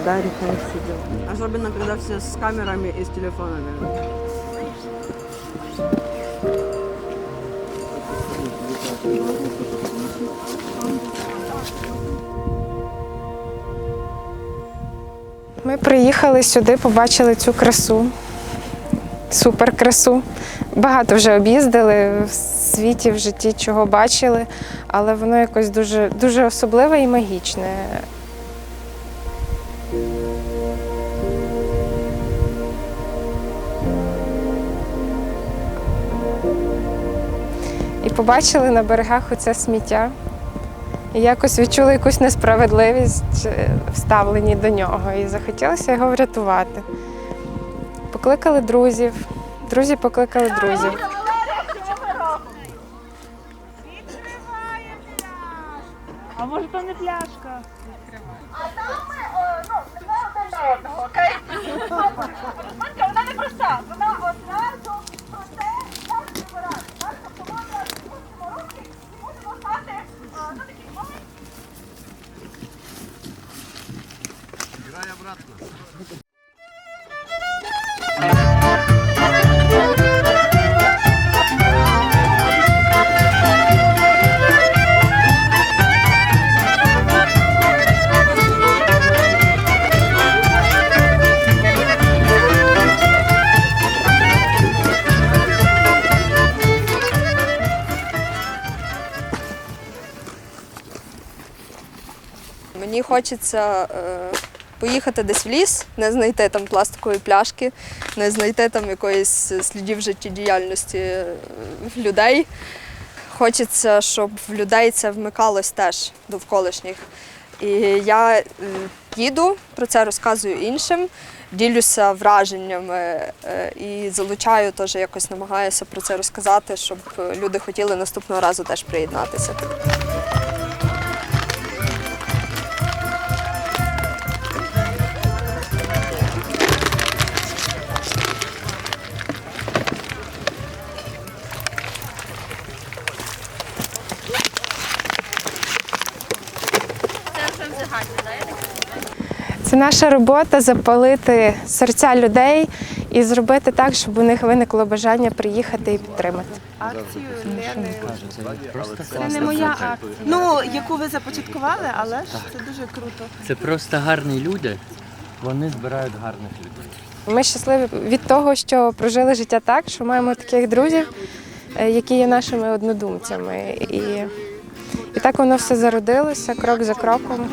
все дела. Особенно, когда все с камерами и с телефонами. Ми приїхали сюди, побачили цю красу, супер красу. Багато вже об'їздили в світі, в житті, чого бачили, але воно якось дуже, дуже особливе і магічне. Побачили на берегах оце сміття. І якось відчули якусь несправедливість вставлені в ставленні до нього і захотілося його врятувати. Покликали друзів, друзі покликали друзів. Мені хочеться е, поїхати десь в ліс, не знайти там пластикової пляшки, не знайти там якоїсь слідів життєдіяльності е, людей. Хочеться, щоб в людей це вмикалось теж довколишніх. І я е, їду, про це розказую іншим, ділюся враженнями і залучаю теж якось намагаюся про це розказати, щоб люди хотіли наступного разу теж приєднатися. Це наша робота запалити серця людей і зробити так, щоб у них виникло бажання приїхати і підтримати. Акцію Це не моя акція. Ну, яку ви започаткували, але ж це дуже круто. Це просто гарні люди. Вони збирають гарних людей. Ми щасливі від того, що прожили життя так, що маємо таких друзів, е, які є нашими однодумцями. І, і так воно все зародилося крок за кроком.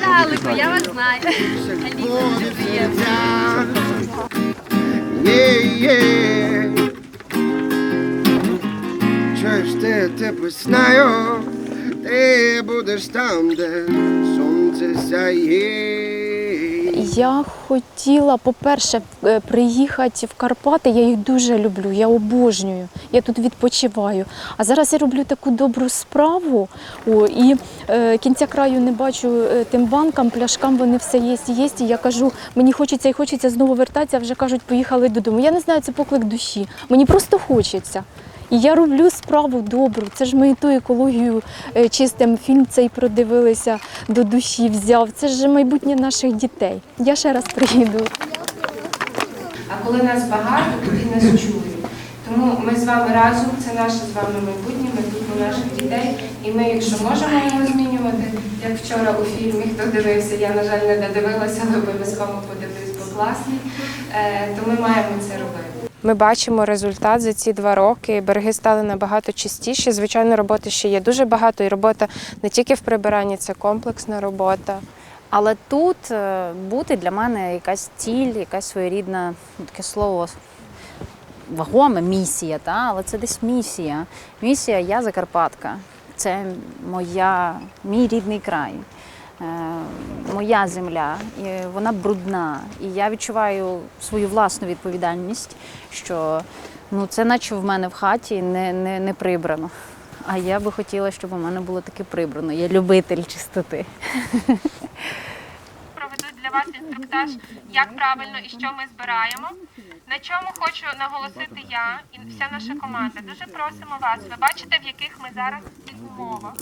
Далеко, я Yeah, yeah. Чуєш ти, тебе знаю, ти будеш там, де сонце сяє. Я хотіла, по-перше, е, приїхати в Карпати. Я їх дуже люблю, я обожнюю. Я тут відпочиваю. А зараз я роблю таку добру справу. О, і е, кінця краю не бачу е, тим банкам, пляшкам, вони все є, є. І я кажу, мені хочеться і хочеться знову вертатися, а вже кажуть, поїхали додому. Я не знаю, це поклик душі. Мені просто хочеться. І я роблю справу добру. Це ж ми і ту екологію е, чистим фільм цей продивилися, до душі взяв. Це ж майбутнє наших дітей. Я ще раз приїду. А коли нас багато, тоді нас чують. Тому ми з вами разом, це наше з вами майбутнє, майбутнє наших дітей. І ми, якщо можемо його змінювати, як вчора у фільмі, хто дивився, я, на жаль, не додивилася, але обов'язково подивлюсь, бо класний, е, то ми маємо це робити. Ми бачимо результат за ці два роки. Береги стали набагато чистіші. Звичайно, роботи ще є дуже багато, і робота не тільки в прибиранні, це комплексна робота. Але тут е, бути для мене якась ціль, якась своєрідна таке слово вагоме місія, та? але це десь місія. Місія я Закарпатка. Це моя, мій рідний край, моя земля. І вона брудна. І я відчуваю свою власну відповідальність, що ну, це наче в мене в хаті не, не, не прибрано. А я би хотіла, щоб у мене було таке прибрано. Я любитель чистоти. проведуть для вас інструктаж, як правильно і що ми збираємо. На чому хочу наголосити я і вся наша команда. Дуже просимо вас. Ви бачите, в яких ми зараз умовах.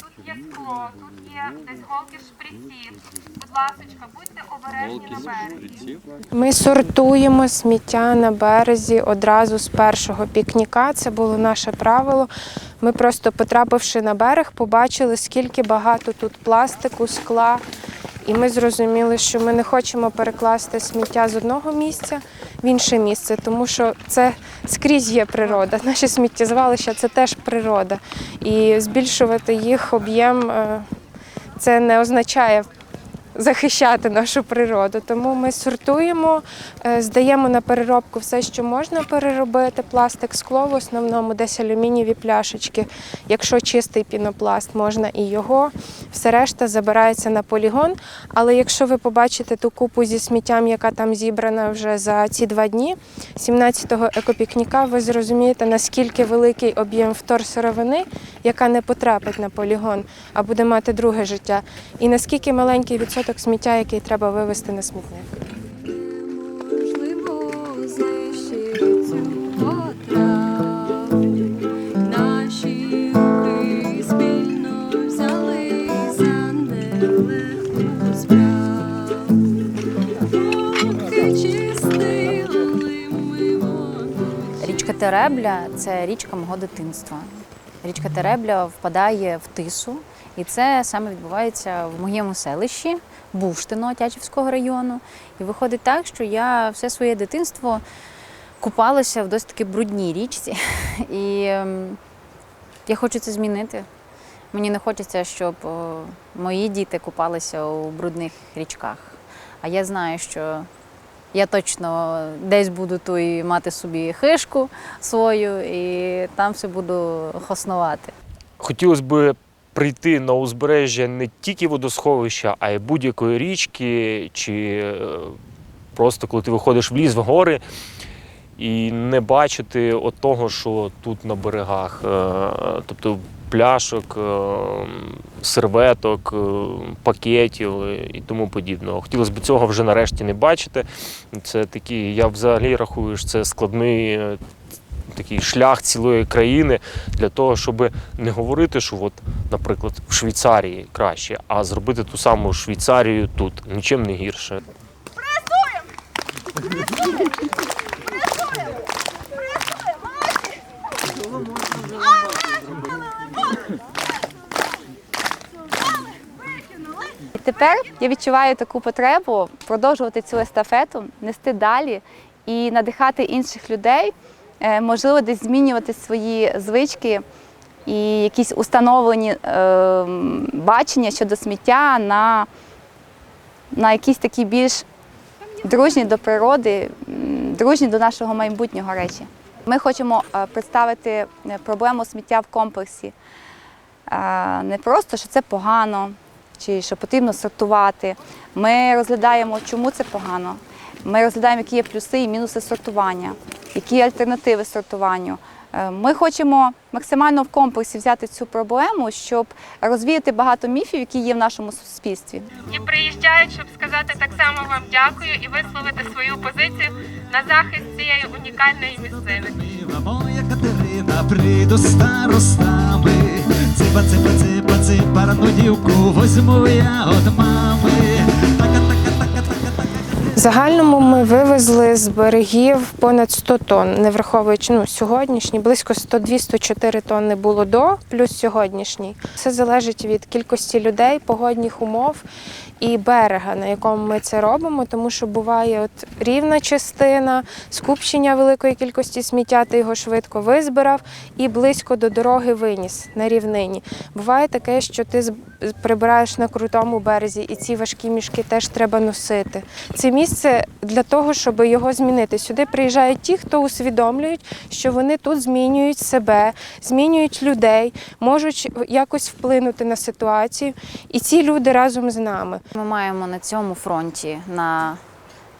Тут є скло, тут є десь голки шприців. Будь ласочка, будьте обережні на березі. Ми сортуємо сміття на березі одразу з першого пікніка. Це було наше правило. Ми просто потрапивши на берег, побачили, скільки багато тут пластику, скла. І ми зрозуміли, що ми не хочемо перекласти сміття з одного місця в інше місце, тому що це скрізь є природа. Наші сміттєзвалища це теж природа. І збільшувати їх об'єм е, це не означає захищати нашу природу. Тому ми сортуємо, е, здаємо на переробку все, що можна переробити. Пластик, скло в основному, десь алюмінієві пляшечки. Якщо чистий пінопласт, можна і його. Все решта забирається на полігон. Але якщо ви побачите ту купу зі сміттям, яка там зібрана вже за ці два дні, 17-го екопікніка, ви зрозумієте, наскільки великий об'єм вторсировини, яка не потрапить на полігон, а буде мати друге життя, і наскільки маленький відсоток сміття, який треба вивезти на смітник. Річка Теребля це річка мого дитинства. Річка Теребля впадає в тису, і це саме відбувається в моєму селищі Буштино Тячівського району. І виходить так, що я все своє дитинство купалася в досить таки брудній річці. І ем, я хочу це змінити. Мені не хочеться, щоб мої діти купалися у брудних річках. А я знаю, що я точно десь буду ту і мати собі хишку свою, і там все буду хоснувати. Хотілося б прийти на узбережжя не тільки водосховища, а й будь-якої річки, чи е, просто коли ти виходиш в ліс, в гори, і не бачити того, що тут на берегах, Е, тобто пляшок, е, серветок, е, пакетів і тому подібного. Хотілося б цього вже нарешті не бачити. Це такий, я взагалі рахую, що це складний е, такий шлях цілої країни для того, щоб не говорити, що, от, наприклад, в Швейцарії краще, а зробити ту саму Швейцарію тут нічим не гірше. І тепер я відчуваю таку потребу продовжувати цю естафету, нести далі і надихати інших людей, е, можливо, десь змінювати свої звички і якісь установлені е, бачення щодо сміття на, на якісь такі більш дружні до природи, дружні до нашого майбутнього речі. Ми хочемо е, представити е, проблему сміття в комплексі. Не просто, що це погано, чи що потрібно сортувати. Ми розглядаємо, чому це погано. Ми розглядаємо, які є плюси і мінуси сортування, які є альтернативи сортуванню. Е, Ми хочемо максимально в комплексі взяти цю проблему, щоб розвіяти багато міфів, які є в нашому суспільстві. І приїжджають, щоб сказати так само вам дякую і висловити свою позицію на захист цієї унікальної місцини. Катерина, прийду старостами. Ципа, ципа, ципа, ципа, рану дівку возьму я от В загальному ми вивезли з берегів понад 100 тонн, не враховуючи ну, сьогоднішні, близько 102-104 тонни було до, плюс сьогоднішній. Все залежить від кількості людей, погодних умов і берега, на якому ми це робимо, тому що буває от рівна частина, скупчення великої кількості сміття, ти його швидко визбирав і близько до дороги виніс на рівнині. Буває таке, що ти прибираєш на крутому березі, і ці важкі мішки теж треба носити. Це місце для того, щоб його змінити. Сюди приїжджають ті, хто усвідомлюють, що вони тут змінюють себе, змінюють людей, можуть якось вплинути на ситуацію. І ці люди разом з нами. Ми маємо на цьому фронті, на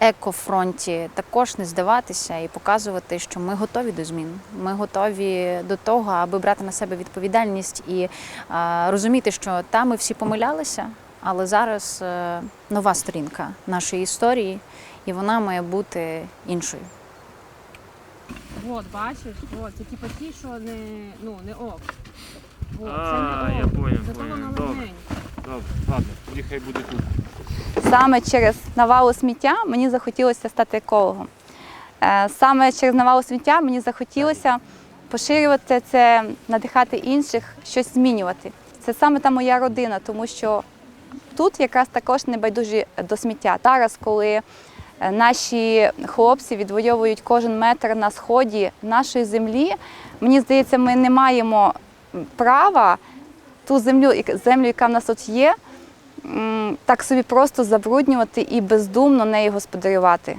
екофронті, також не здаватися і показувати, що ми готові до змін. Ми готові до того, аби брати на себе відповідальність і а, розуміти, що там ми всі помилялися, але зараз е, нова сторінка нашої історії. і вона має бути іншою. От, бачиш, от, це типу ті, що не, ну, не ок. А, це не я ок. поняв, Зато вона Добре. легенька. Добре, ладно, тоді хай буде тут. Саме через навалу сміття мені захотілося стати екологом. Е, Саме через навалу сміття мені захотілося поширювати це, надихати інших, щось змінювати. Це саме та моя родина, тому що тут якраз також не байдужі до сміття. Зараз, коли е, наші хлопці відвоюють кожен метр на сході нашої землі, мені здається, ми не маємо права ту землю, землю, яка в нас тут є, так собі просто забруднювати і бездумно нею господарювати.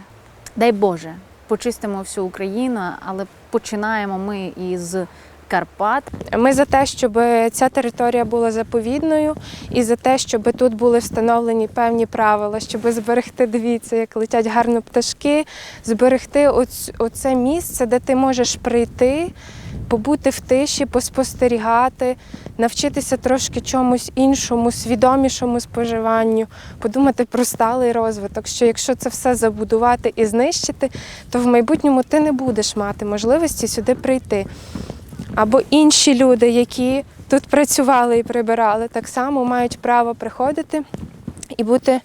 Дай Боже, почистимо всю Україну, але починаємо ми із Карпат. Ми за те, щоб ця територія була заповідною, і за те, щоб тут були встановлені певні правила, щоб зберегти, дивіться, як летять гарно пташки, зберегти оце місце, де ти можеш прийти, побути в тиші, поспостерігати, навчитися трошки чомусь іншому, свідомішому споживанню, подумати про сталий розвиток. Що якщо це все забудувати і знищити, то в майбутньому ти не будеш мати можливості сюди прийти. Або інші люди, які тут працювали і прибирали, так само мають право приходити і бути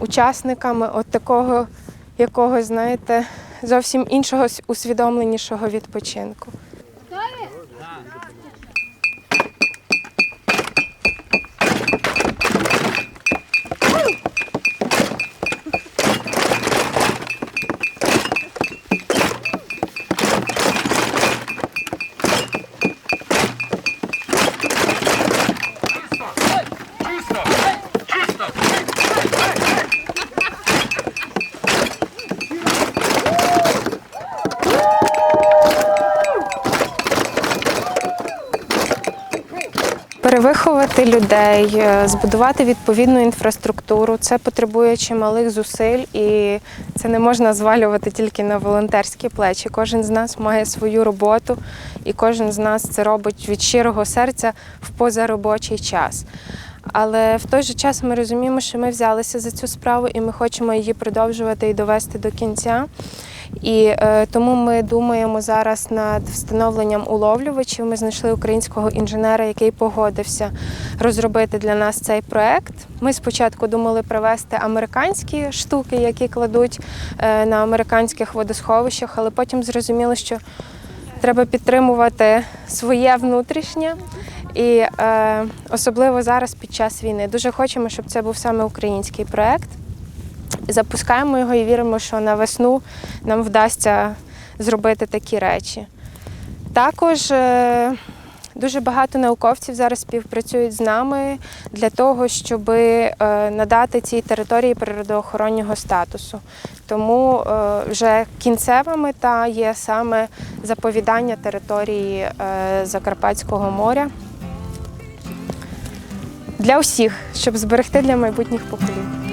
учасниками от такого якогось, знаєте, зовсім іншого усвідомленішого відпочинку. Перевиховати людей, е, збудувати відповідну інфраструктуру це потребує чималих зусиль, і це не можна звалювати тільки на волонтерські плечі. Кожен з нас має свою роботу, і кожен з нас це робить від щирого серця в позаробочий час. Але в той же час ми розуміємо, що ми взялися за цю справу і ми хочемо її продовжувати і довести до кінця. І е, тому ми думаємо зараз над встановленням уловлювачів. Ми знайшли українського інженера, який погодився розробити для нас цей проект. Ми спочатку думали привезти американські штуки, які кладуть е, на американських водосховищах, але потім зрозуміли, що треба підтримувати своє внутрішнє. І е, особливо зараз під час війни. Дуже хочемо, щоб це був саме український проект. Запускаємо його і віримо, що на весну нам вдасться зробити такі речі. Також е, дуже багато науковців зараз співпрацюють з нами для того, щоб е, надати цій території природоохоронного статусу. Тому е, вже кінцева мета є саме заповідання території Закарпатського моря для усіх, щоб зберегти для майбутніх поколінь.